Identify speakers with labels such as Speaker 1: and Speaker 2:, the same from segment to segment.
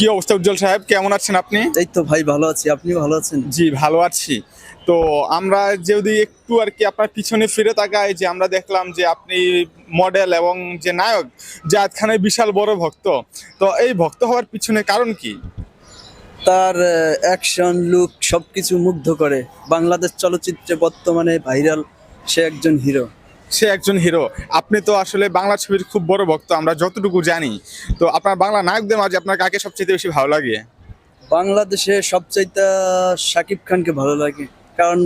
Speaker 1: কি অবস্থা উজ্জ্বল সাহেব? কেমন আছেন আপনি?
Speaker 2: এই তো ভাই ভালো আছি। আপনি ভালো আছেন?
Speaker 1: জি ভালো আছি। তো আমরা যদি একটু আর কি আপনার পিছনে ফিরে তাকাই যে আমরা দেখলাম যে আপনি মডেল এবং যে নায়ক জাদ খানের বিশাল বড় ভক্ত। তো এই ভক্ত হওয়ার পিছনে কারণ কি?
Speaker 2: তার অ্যাকশন লুক সবকিছু মুগ্ধ করে। বাংলাদেশ চলচ্চিত্রে বর্তমানে ভাইরাল সে একজন হিরো
Speaker 1: সে একজন হিরো। আপনি তো আসলে বাংলা ছবির খুব বড় ভক্ত, আমরা যতটুকু জানি। তো আপনার বাংলা নায়কদের মাঝে আপনার কাকে সবচেয়ে বেশি ভালো লাগে?
Speaker 2: বাংলাদেশে সবচাইতে শাকিব খানকে ভালো লাগে। কারণ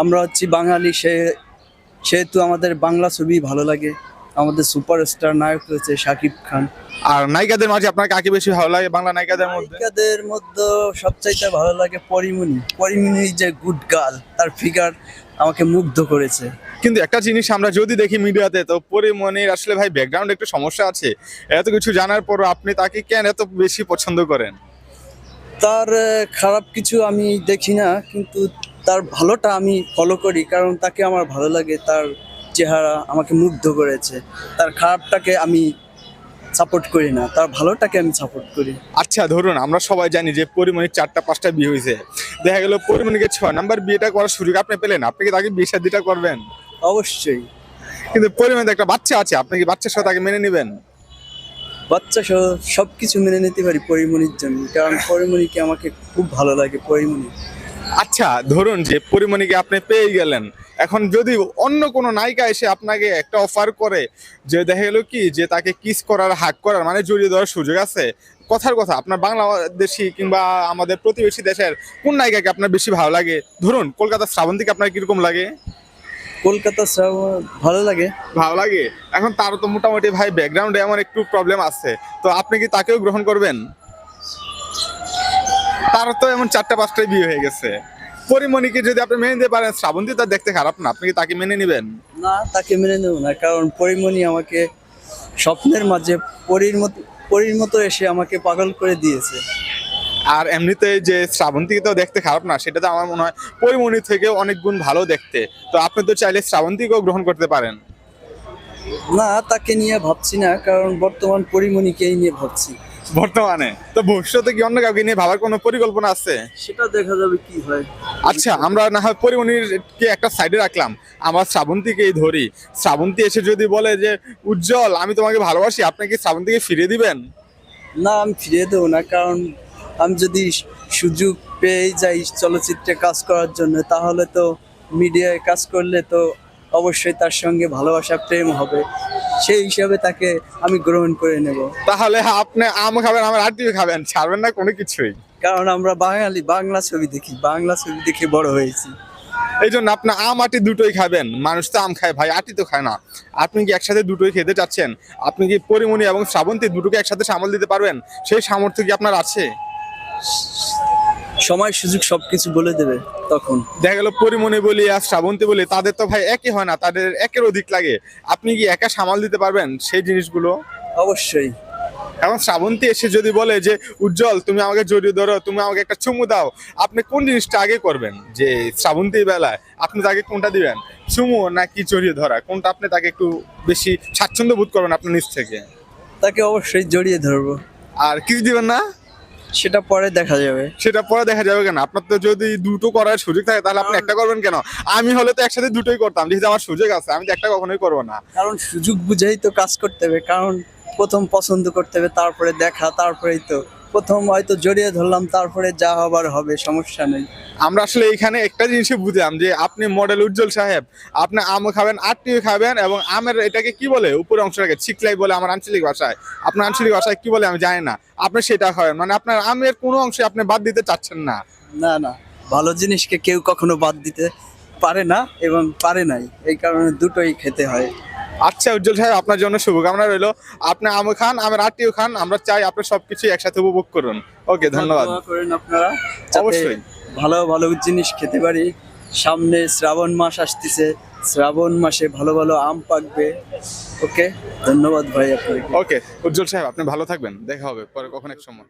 Speaker 2: আমরা হচ্ছি বাঙালি, সে সেহেতু আমাদের বাংলা ছবি ভালো লাগে। আমাদের সুপারস্টার নায়ক রয়েছে শাকিব খান।
Speaker 1: আর নায়িকাদের মাঝে আপনার কাকে বেশি ভালো লাগে বাংলা নায়িকাদের মধ্যে?
Speaker 2: নায়িকাদের মধ্যে সবচাইতে ভালো লাগে পরিমণি। পরিমণি যে গুড গার্ল তার ফিগার আমাকে মুগ্ধ করেছে।
Speaker 1: কিন্তু একটা জিনিস আমরা যদি দেখি মিডিয়াতে তো পরিমণির আসলে ভাই ব্যাকগ্রাউন্ড একটু সমস্যা আছে। এত কিছু জানার পরও আপনি তাকে কেন এত বেশি পছন্দ করেন?
Speaker 2: তার খারাপ কিছু আমি দেখি না কিন্তু তার ভালোটা আমি ফলো করি কারণ তাকে আমার ভালো লাগে তার চেহারা আমাকে মুগ্ধ করেছে। তার খারাপটাকে আমি সাপোর্ট করি না তার ভালোটাকে আমি সাপোর্ট করি।
Speaker 1: আচ্ছা ধরুন আমরা সবাই জানি যে পরিমণির চারটা পাঁচটা বিয়ে হয়েছে। দেখা গেল পরিমণিকে ছয় নাম্বার বিয়েটা করার সুযোগ আপনি পেলেন। আপনি কি তাকে বিয়ে শাদিটা করবেন?
Speaker 2: অবশ্যই।
Speaker 1: কিন্তু পরিমণিতে একটা বাচ্চা আছে আপনি কি বাচ্চার সাথে তাকে মেনে নেবেন?
Speaker 2: বাচ্চা সহ সব কিছু মেনে নিতে পারি পরিমণির জন্য কারণ পরিমণিকে আমাকে খুব ভালো লাগে পরিমণি।
Speaker 1: আচ্ছা ধরুন যে পরিমণিকে আপনি পেয়ে গেলেন এখন যদি অন্য কোনো নায়িকা এসে আপনাকে একটা অফার করে যে দেখা গেল কি যে তাকে কিস করার হাক করার মানে জড়িয়ে দেওয়ার সুযোগ আছে কথার কথা আপনার বাংলাদেশি কিংবা আমাদের প্রতিবেশী দেশের কোন নায়িকাকে আপনার বেশি ভালো লাগে? ধরুন কলকাতার শ্রাবন্তীকে আপনার কীরকম লাগে?
Speaker 2: কলকাতা শ্রাবণ ভালো লাগে।
Speaker 1: ভালো লাগে? এখন তার তো মোটামুটি ভাই ব্যাকগ্রাউন্ডে আমার একটু প্রবলেম আছে তো আপনি কি তাকেও গ্রহণ করবেন? তার তো এমন চারটা পাঁচটায় বিয়ে হয়ে গেছে। পরিমণিকে যদি আপনি মেনে নিতে পারেন শ্রাবন্তী তার দেখতে খারাপ না। আপনি কি তাকে মেনে নেবেন?
Speaker 2: না তাকে মেনে নেব না কারণ পরিমণি আমাকে স্বপ্নের মাঝে পরীর মতো পরীর মতো এসে আমাকে পাগল করে দিয়েছে।
Speaker 1: আর এমনিতে যে শ্রাবন্তীকে তো দেখতে খারাপ না সেটা তো আমার মনে হয় পরিমণি থেকে অনেক গুণ ভালো দেখতে। তো আপনি তো চাইলে শ্রাবন্তীকেও গ্রহণ করতে পারেন।
Speaker 2: না তাকে নিয়ে ভাবছি না কারণ বর্তমান পরিমণিকেই নিয়ে ভাবছি।
Speaker 1: বর্তমানে। তো ভবিষ্যতে কি অন্য কাউকে নিয়ে ভাবার কোনো পরিকল্পনা আছে?
Speaker 2: সেটা দেখা যাবে কি হয়।
Speaker 1: আচ্ছা আমরা না হয় পরিমণির কে একটা সাইডে রাখলাম। আমার শ্রাবন্তীকেই ধরি। শ্রাবন্তী এসে যদি বলে যে উজ্জ্বল আমি তোমাকে ভালোবাসি আপনি কি শ্রাবন্তীকে ফিরিয়ে দিবেন?
Speaker 2: না আমি ফিরিয়ে দেবো না কারণ আমি যদি সুযোগ পেয়ে যাই চলচ্চিত্রে কাজ করার জন্য তাহলে তো মিডিয়ায় কাজ করলে তো অবশ্যই তার সঙ্গে ভালোবাসা প্রেম হবে। সেই হিসাবে তাকে আমি গ্রহণ করে নেব।
Speaker 1: তাহলে আপনি আম খাবেন আমার আটিও খাবেন ছাড়বেন না কোনো কিছুই?
Speaker 2: কারণ আমরা বাঙালি বাংলা ছবি দেখি বাংলা ছবি দেখে বড় হয়েছি।
Speaker 1: এই জন্য আপনি আম আটি দুটোই খাবেন। মানুষ তো আম খায় ভাই আটি তো খায় না। আপনি কি একসাথে দুটোই খেতে চাচ্ছেন? আপনি কি পরিমণি এবং শ্রাবন্তী দুটোকে একসাথে সামাল দিতে পারবেন? সেই সামর্থ্য কি আপনার আছে?
Speaker 2: সময় সুযোগ সবকিছু বলে দেবে। তখন।
Speaker 1: দেখা গেল পরিমণি বলি আর শ্রাবন্তী বলি তাদের তো ভাই একই হয় না তাদের একের অধিক লাগে। আপনি কি একা সামাল দিতে পারবেন সেই জিনিসগুলো?
Speaker 2: অবশ্যই।
Speaker 1: এখন শ্রাবন্তী এসে যদি বলে যে উজ্জ্বল তুমি আমাকে জড়িয়ে ধরো তুমি আমাকে একটা চুমু দাও আপনি কোন জিনিসটা আগে করবেন? যে শ্রাবন্তী বেলায় আপনি তাকে কোনটা দিবেন? চুমু নাকি জড়িয়ে ধরা? কোনটা আপনি তাকে একটু বেশি স্বাচ্ছন্দ্য বোধ করবেন আপনার নিজ থেকে?
Speaker 2: তাকে অবশ্যই জড়িয়ে ধরবো।
Speaker 1: আর কিছু দিবেন না?
Speaker 2: সেটা পরে দেখা যাবে।
Speaker 1: সেটা পরে দেখা যাবে কেন? আপনার তো যদি দুটো করার সুযোগ থাকে তাহলে আপনি একটা করবেন কেন? আমি হলে তো একসাথে দুটোই করতাম যেহেতু আমার সুযোগ আছে আমি তো একটা কখনোই করব না।
Speaker 2: কারণ সুযোগ বুঝেই তো কাজ করতে হবে কারণ প্রথম পছন্দ করতে হবে তারপরে দেখা তারপরেই তো প্রথম হয়তো জড়িয়ে ধরলাম তারপরে যা হবার হবে সমস্যা নেই।
Speaker 1: আমরা আসলে এখানে একটা জিনিসই বুঝলাম যে আপনি মডেল উজ্জ্বল সাহেব আপনি আম খাবেন আটটিও খাবেন এবং আমের এটাকে কি বলে? উপরে অংশটাকে চিকলাই বলে আমার আঞ্চলিক ভাষায়। আপনার আঞ্চলিক ভাষায় কি বলে আমি জানি না। আপনি সেটা খাবেন মানে আপনার আমের কোনো অংশে আপনি বাদ দিতে চাচ্ছেন না।
Speaker 2: না না ভালো জিনিসকে কেউ কখনো বাদ দিতে পারে না এবং পারে নাই। এই কারণে দুটোই খেতে হয়।
Speaker 1: আচ্ছা উজ্জ্বল সাহেব আপনার জন্য শুভকামনা রইল। আপনি আম খান আমের আটটিও খান আমরা চাই আপনি সবকিছু একসাথে উপভোগ করুন। ওকে ধন্যবাদ।
Speaker 2: করেন আপনারা
Speaker 1: অবশ্যই।
Speaker 2: ভালো ভালো জিনিস খেতে পারি। সামনে শ্রাবণ মাস আসতেছে শ্রাবণ মাসে ভালো ভালো আম পাকবে। ওকে ধন্যবাদ ভাই আপনাকে।
Speaker 1: ওকে উজ্জ্বল সাহেব আপনি ভালো থাকবেন। দেখা হবে পরে কখন এক সময়।